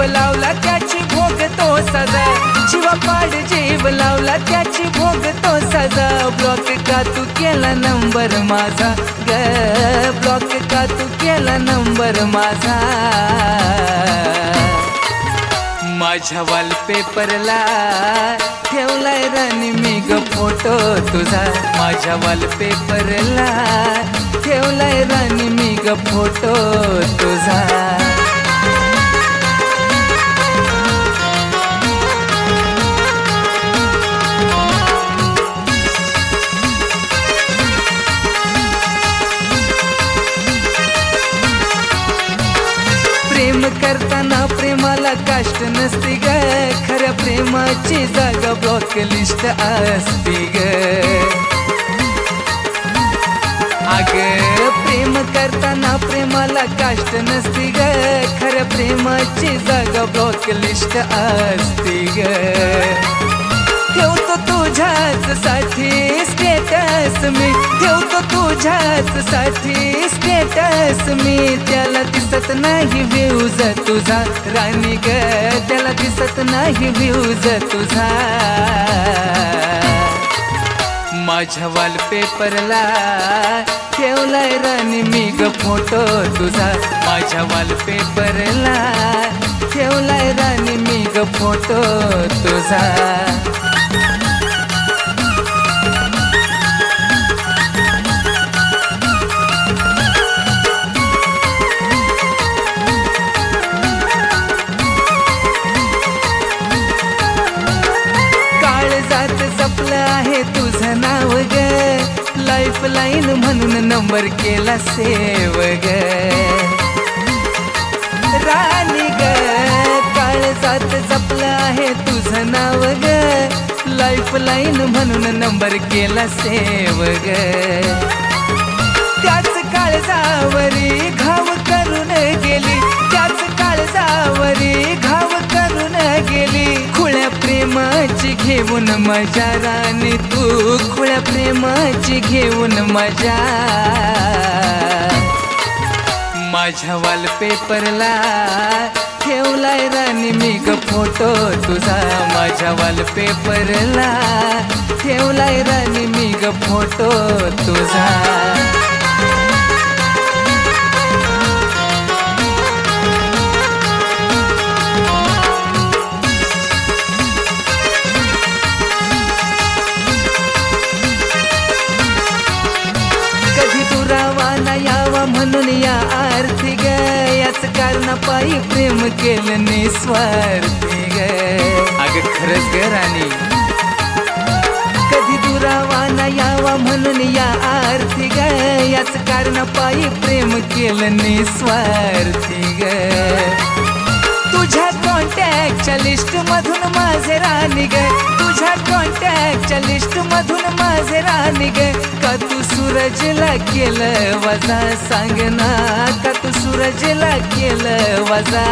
लावला त्याची भोगतो सजा. शिवापाड जीव लावला त्याची भोगतो सजा. ब्लॉक का तू केला नंबर माझा? ग ब्लॉक का तू केला नंबर माझा? माझ्या वॉलपेपरला ठेवलाय राणी मी ग फोटो तुझा. माझ्या वॉलपेपरला ठेवलाय राणी मी ग फोटो तुझा. प्रेम करताना प्रेमाला काष्ट नसती ग. खऱ्या प्रेमाची जागा ब्लॉक लिस्ट असते ग. अग प्रेम करताना प्रेमाला काष्ट नसती ग. खऱ्या प्रेमाची जागा ब्लॉक लिस्ट असते ग. ठेवतो तुझ्याच साठी. स्टेटस मी ठेवतो तुझ्याच साठी. स्टेटस मी त्याला दिसत नाही व्ह्यूज तुझा. राणी ग त्याला दिसत नाही व्ह्यूज तुझा. माझ्या वॉलपेपरला ठेवलाय राणी मी ग फोटो तुझा. माझ्या वॉलपेपरला ठेवलाय राणी मी ग फोटो तुझा. लाईन म्हणून नंबर केला सेव ग राणी ग काळ जात जपलं आहे तुझं नाव ग लाईफ लाईन म्हणून नंबर केला सेव ग त्याच काळजावरी घाव करून गेली. त्याच काळजावरी माझ्या मजा राणी तू खुळ्या प्रेमाची घेऊन मजा. माझ्या वॉलपेपरला ठेवलाय राणी मी ग फोटो तुझा. माझ्या वॉलपेपरला ठेवलाय राणी मी ग फोटो तुझा. म्हणून या आरती ग याच कारणापायी प्रेम केलं निस्वार्थी ग. अग खरंच ग राणी. कधी दुरावा ना यावा म्हणून या आरती ग याच कारणापायी प्रेम केलं निस्वार्थी ग. तुझ्या कॉन्टॅक्टच्या लिस्ट मधून माझे राणी ग तुझ्या कॉन्टॅक्टच्या लिस्ट मधून माझे राणी ग. का तू सूरजला केलं वजा. सांग ना का तू सूरजला केलं वजा?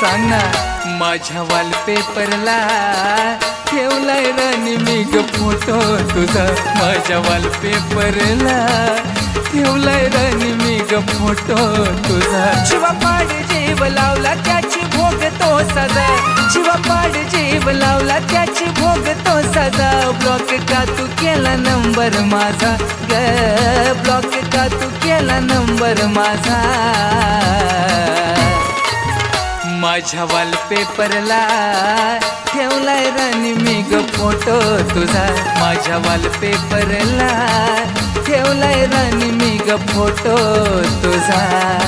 सांग ना माझ्या वॉलपेपरला ठेवलाय राणी मी ग फोटो तुझा. माझ्या वॉलपेपरला ठेवलाय राणी मी ग फोटो तुझा. शिवापाड जीव लावला त्याची भोगतो सदा शिवापाड जीव त्याची भोगतो सजा. ब्लॉक का तू केला नंबर माझा. ग ब्लॉक का तू केला नंबर माझा. माझ्या वॉलपेपरला ठेवलाय राणी मी ग फोटो तुझा. माझ्या वॉलपेपरला ठेवलाय राणी मी ग फोटो तुझा.